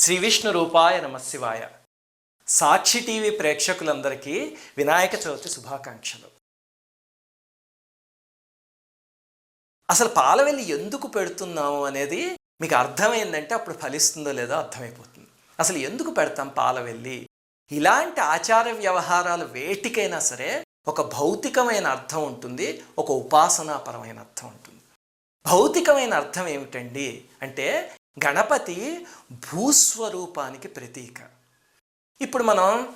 శ్రీ విష్ణు రూపాయ నమశివాయ సాక్షి టీవీ ప్రేక్షకులందరికీ వినాయక చవితి శుభాకాంక్షలు. అసలు పాలవెల్లి ఎందుకు పెడుతున్నాము అనేది మీకు అర్థమైందంటే అప్పుడు ఫలిస్తుందో లేదో అర్థమైపోతుంది. అసలు ఎందుకు పెడతాం పాలవెల్లి? ఇలాంటి ఆచార వ్యవహారాలు వేటికైనా సరే ఒక భౌతికమైన అర్థం ఉంటుంది ఒక ఉపాసనాపరమైన అర్థం ఉంటుంది. భౌతికమైన అర్థం ఏమిటండి అంటే గణపతి భూస్వరూపానికి ప్రతీక. ఇప్పుడు మనం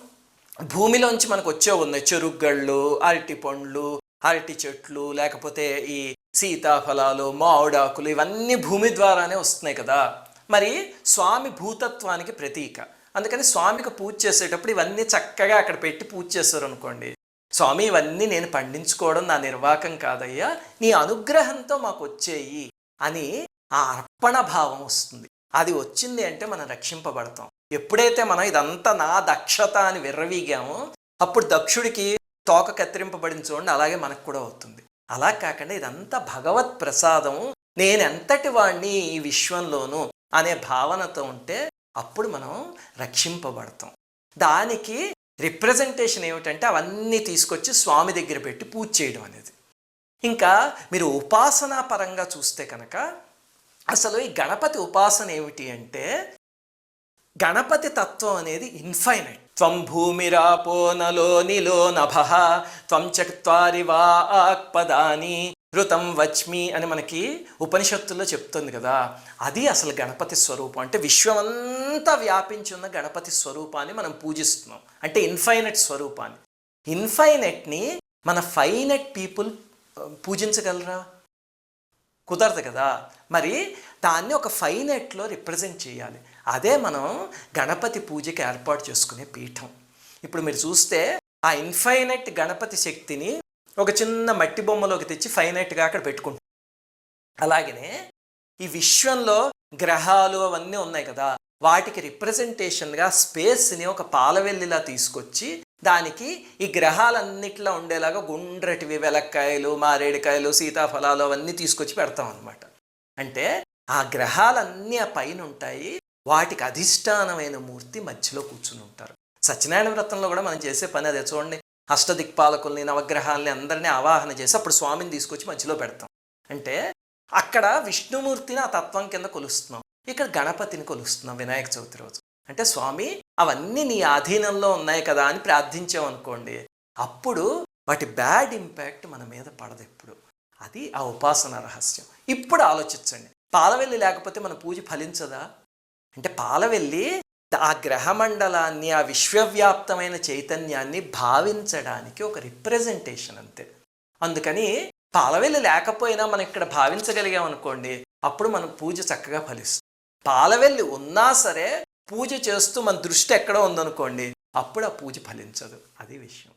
భూమిలోంచి మనకు వచ్చే ఉన్నాయి చెరుగ్గళ్ళు అరటి పండ్లు అరటి చెట్లు లేకపోతే ఈ సీతాఫలాలు మామిడాకులు ఇవన్నీ భూమి ద్వారానే వస్తున్నాయి కదా. మరి స్వామి భూతత్వానికి ప్రతీక. అందుకని స్వామికి పూజ చేసేటప్పుడు ఇవన్నీ చక్కగా అక్కడ పెట్టి పూజ చేస్తారు అనుకోండి స్వామి ఇవన్నీ నేను పండించుకోవడం నా నిర్వాకం కాదయ్యా నీ అనుగ్రహంతో మాకు వచ్చేయి అని ఆ అర్పణ భావం వస్తుంది. అది వచ్చింది అంటే మనం రక్షింపబడతాం. ఎప్పుడైతే మనం ఇదంతా నా దక్షత అని విర్రవీగామో అప్పుడు దక్షుడికి తోక కత్తిరింపబడిన చూడండి అలాగే మనకు కూడా అవుతుంది. అలా కాకుండా ఇదంతా భగవత్ ప్రసాదం. నేను ఎంతటి వాణ్ణి ఈ విశ్వంలోను అనే భావనతో ఉంటే అప్పుడు మనం రక్షింపబడతాం. దానికి రిప్రజెంటేషన్ ఏమిటంటే అవన్నీ తీసుకొచ్చి స్వామి దగ్గర పెట్టి పూజ చేయడం అనేది. ఇంకా మీరు ఉపాసనా పరంగా చూస్తే కనుక అసలు ఈ గణపతి ఉపాసన ఏమిటి అంటే గణపతి తత్వం అనేది ఇన్ఫైనైట్. త్వం భూమిరాపో నలో నిలో నభ త్వం చక్వారి వా ఆక్పదాని ఋతం వచ్మి అని మనకి ఉపనిషత్తుల్లో చెప్తుంది కదా. అది అసలు గణపతి స్వరూపం. అంటే విశ్వమంతా వ్యాపించి ఉన్న గణపతి స్వరూపాన్ని మనం పూజిస్తున్నాం. అంటే ఇన్ఫైనట్ స్వరూపాన్ని. ఇన్ఫైనట్ని మన ఫైనట్ పీపుల్ పూజించగలరా? కుదరదు కదా. మరి దాన్ని ఒక ఫైనెట్లో రిప్రజెంట్ చేయాలి. అదే మనం గణపతి పూజకి ఏర్పాటు చేసుకునే పీఠం. ఇప్పుడు మీరు చూస్తే ఆ ఇన్ఫైనైట్ గణపతి శక్తిని ఒక చిన్న మట్టి బొమ్మలోకి తెచ్చి ఫైనైట్గా అక్కడ పెట్టుకుంటాం. అలాగనే ఈ విశ్వంలో గ్రహాలు అవన్నీ ఉన్నాయి కదా. వాటికి రిప్రజెంటేషన్గా స్పేస్ని ఒక పాలవెల్లిలా తీసుకొచ్చి దానికి ఈ గ్రహాలన్నిట్లో ఉండేలాగా గుండ్రటివి వెలక్కాయలు మారేడుకాయలు సీతాఫలాలు అవన్నీ తీసుకొచ్చి పెడతాం అనమాట అంటే ఆ గ్రహాలన్నీ ఆ పైన ఉంటాయి వాటికి అధిష్టానమైన మూర్తి మధ్యలో కూర్చుని ఉంటారు. సత్యనారాయణ వ్రతంలో కూడా మనం చేసే పని అదే. చూడండి అష్టదిక్పాలకుల్ని నవగ్రహాలని అందరినీ ఆవాహన చేసి అప్పుడు స్వామిని తీసుకొచ్చి మధ్యలో పెడతాం. అంటే అక్కడ విష్ణుమూర్తిని ఆ తత్వం కింద కొలుస్తున్నాం. ఇక్కడ గణపతిని కొలుస్తున్నాం వినాయక చవితి రోజు. అంటే స్వామి అవన్నీ నీ ఆధీనంలో ఉన్నాయి కదా అని ప్రార్థించామనుకోండి అప్పుడు వాటి బ్యాడ్ ఇంపాక్ట్ మన మీద పడదు ఎప్పుడు. అది ఆ ఉపాసన రహస్యం. ఇప్పుడు ఆలోచించండి. పాలవెల్లి లేకపోతే మన పూజ ఫలించదా? అంటే పాలవెల్లి ఆ గ్రహమండలాన్ని ఆ విశ్వవ్యాప్తమైన చైతన్యాన్ని భావించడానికి ఒక రిప్రజెంటేషన్ అంతే. అందుకని పాలవెల్లి లేకపోయినా మనం ఇక్కడ భావించగలిగాం అనుకోండి అప్పుడు మన పూజ చక్కగా ఫలిస్తుంది. పాలవెల్లి ఉన్నా సరే పూజ చేస్తూ మన దృష్టి ఎక్కడ ఉందనుకోండి అప్పుడు ఆ పూజ ఫలించదు. అదే విషయం.